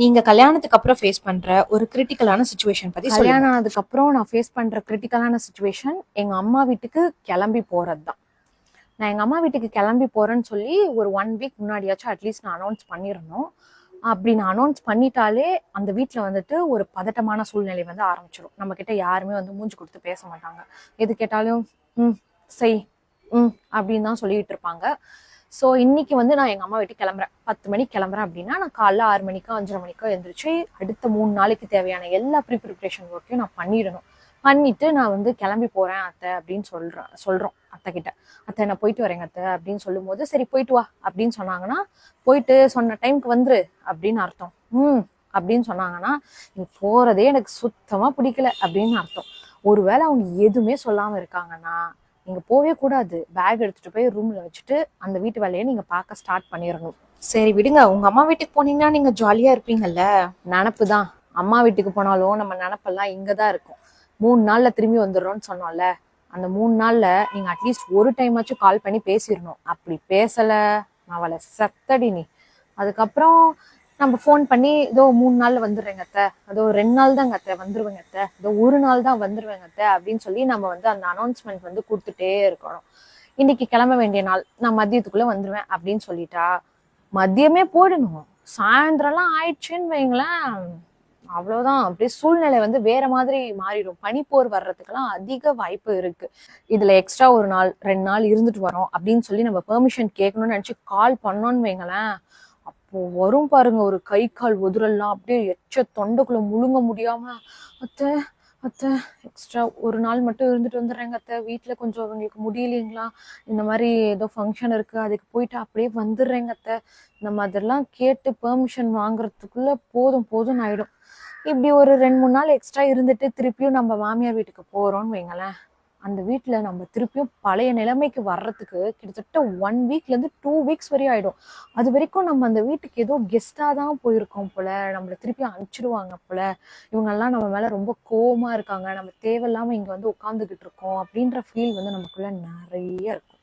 நீங்க கல்யாணத்துக்கு அப்புறம் ஃபேஸ் பண்ற ஒரு கிரிட்டிக்கலான சுச்சுவேஷன் பத்தி கல்யாணம் ஆனதுக்கு அப்புறம் நான் ஃபேஸ் பண்ற கிரிட்டிக்கலான சுச்சுவேஷன் எங்க அம்மா வீட்டுக்கு கிளம்பி போறது தான் நான் எங்க அம்மா வீட்டுக்கு கிளம்பி போறேன்னு சொல்லி ஒரு ஒன் வீக் முன்னாடியாச்சும் அட்லீஸ்ட் நான் அனௌன்ஸ் பண்ணிடணும். அப்படி நான் அனௌன்ஸ் பண்ணிட்டாலே அந்த வீட்டில் வந்துட்டு ஒரு பதட்டமான சூழ்நிலை வந்து ஆரம்பிச்சிடும் நம்ம கிட்ட யாருமே வந்து மூஞ்சி கொடுத்து பேச மாட்டாங்க. எது கேட்டாலும் ம் செய் ம் அப்படின்னு தான் சொல்லிட்டு இருப்பாங்க. ஸோ இன்னைக்கு வந்து நான் எங்கள் அம்மா வீட்டுக்கு கிளம்புறேன். பத்து மணிக்கு கிளம்புறேன் அப்படின்னா நான் காலைல ஆறு மணிக்கோ அஞ்சரை மணிக்கோ எழுந்திரிச்சு அடுத்த மூணு நாளைக்கு தேவையான எல்லா ப்ரீ ப்ரிப்ரேஷன் ஒர்க்கையும் நான் பண்ணிடணும். பண்ணிட்டு நான் வந்து கிளம்பி போறேன் அத்தை அப்படின்னு சொல்றேன் சொல்றோம் அத்தை கிட்ட அத்தை நான் போயிட்டு வரேங்க அத்தை அப்படின்னு சொல்லும்போது சரி போயிட்டு வா அப்படின்னு சொன்னாங்கன்னா போயிட்டு சொன்ன டைம்க்கு வந்துரு அப்படின்னு அர்த்தம். ம் அப்படின்னு சொன்னாங்கன்னா நீ போறதே எனக்கு சுத்தமா பிடிக்கல அப்படின்னு அர்த்தம். ஒருவேளை அவங்க எதுவுமே சொல்லாம இருக்காங்கன்னா நீங்கள் போவே கூடாது. பேக் எடுத்துகிட்டு போய் ரூமில் வச்சுட்டு அந்த வீட்டு வேலையை நீங்கள் பார்க்க ஸ்டார்ட் பண்ணிடணும். சரி விடுங்க. உங்கள் அம்மா வீட்டுக்கு போனீங்கன்னா நீங்கள் ஜாலியாக இருப்பீங்கல்ல? நினப்பு தான். அம்மா வீட்டுக்கு போனாலும் நம்ம நினப்பெல்லாம் இங்கே தான் இருக்கும். மூணு நாளில் திரும்பி வந்துடுறோம்னு சொன்னோம்ல. அந்த மூணு நாளில் நீங்கள் அட்லீஸ்ட் ஒரு டைமாச்சும் கால் பண்ணி பேசிடணும். அப்படி பேசலை. அவளை செத்தடி நீ. அதுக்கப்புறம் நம்ம ஃபோன் பண்ணி இதோ மூணு நாள் வந்துடுறேங்க அத்தை. அதோ ரெண்டு நாள் தாங்க அத்தை வந்துருவேங்க அத்தை. இதோ ஒரு நாள் தான் வந்துருவேங்க அத்தை. அப்படின்னு சொல்லி நம்ம வந்து அந்த அனௌன்ஸ்மெண்ட் வந்து கொடுத்துட்டே இருக்கணும். இன்னைக்கு கிளம்ப வேண்டிய நாள். நான் மதியத்துக்குள்ள வந்துருவேன் அப்படின்னு சொல்லிட்டா மதியமே போயிடணும். சாயந்தரம்லாம் ஆயிடுச்சுன்னு வைங்களேன். அவ்வளவுதான். அப்படியே சூழ்நிலை வந்து வேற மாதிரி மாறிடும். பனிப்போர் வர்றதுக்கெல்லாம் அதிக வாய்ப்பு இருக்கு. இதுல எக்ஸ்ட்ரா ஒரு நாள் ரெண்டு நாள் இருந்துட்டு வரோம். அப்படின்னு சொல்லி நம்ம பெர்மிஷன் கேட்கணும்னு நினைச்சு கால் பண்ணோம்னு வைங்களேன். வரும் பாருங்க ஒரு கை கால் உதிரெல்லாம் அப்படியே எச்ச தொண்டைக்குள்ள முழுங்க முடியாம அத்தை அத்தை எக்ஸ்ட்ரா ஒரு நாள் மட்டும் இருந்துட்டு வந்துடுறேங்க அத்தை. வீட்டில் கொஞ்சம் அவங்களுக்கு முடியலைங்களா? இந்த மாதிரி ஏதோ ஃபங்க்ஷன் இருக்கு அதுக்கு போயிட்டு அப்படியே வந்துடுறேங்க அத்தை. இந்த மாதிரிலாம் கேட்டு பெர்மிஷன் வாங்குறதுக்குள்ள போதும் போதும் ஆயிடும். இப்படி ஒரு ரெண்டு மூணு நாள் எக்ஸ்ட்ரா இருந்துட்டு திருப்பியும் நம்ம மாமியார் வீட்டுக்கு போகிறோம்னு வைங்களேன். அந்த வீட்டில் நம்ம திருப்பியும் பழைய நிலைமைக்கு வர்றதுக்கு கிட்டத்தட்ட ஒன் வீக்லேருந்து டூ வீக்ஸ் வரையும் ஆகிடும் அது வரைக்கும் நம்ம அந்த வீட்டுக்கு ஏதோ கெஸ்ட்டாக தான் போயிருக்கோம் போல நம்மள திருப்பி அனுப்பிச்சிடுவாங்க போல. இவங்கெல்லாம் நம்ம மேலே ரொம்ப கோவமாக இருக்காங்க. நம்ம தேவையில்லாமல் இங்கே வந்து உட்காந்துக்கிட்டு இருக்கோம் அப்படின்ற ஃபீல் வந்து நமக்குள்ளே நிறைய இருக்கும்.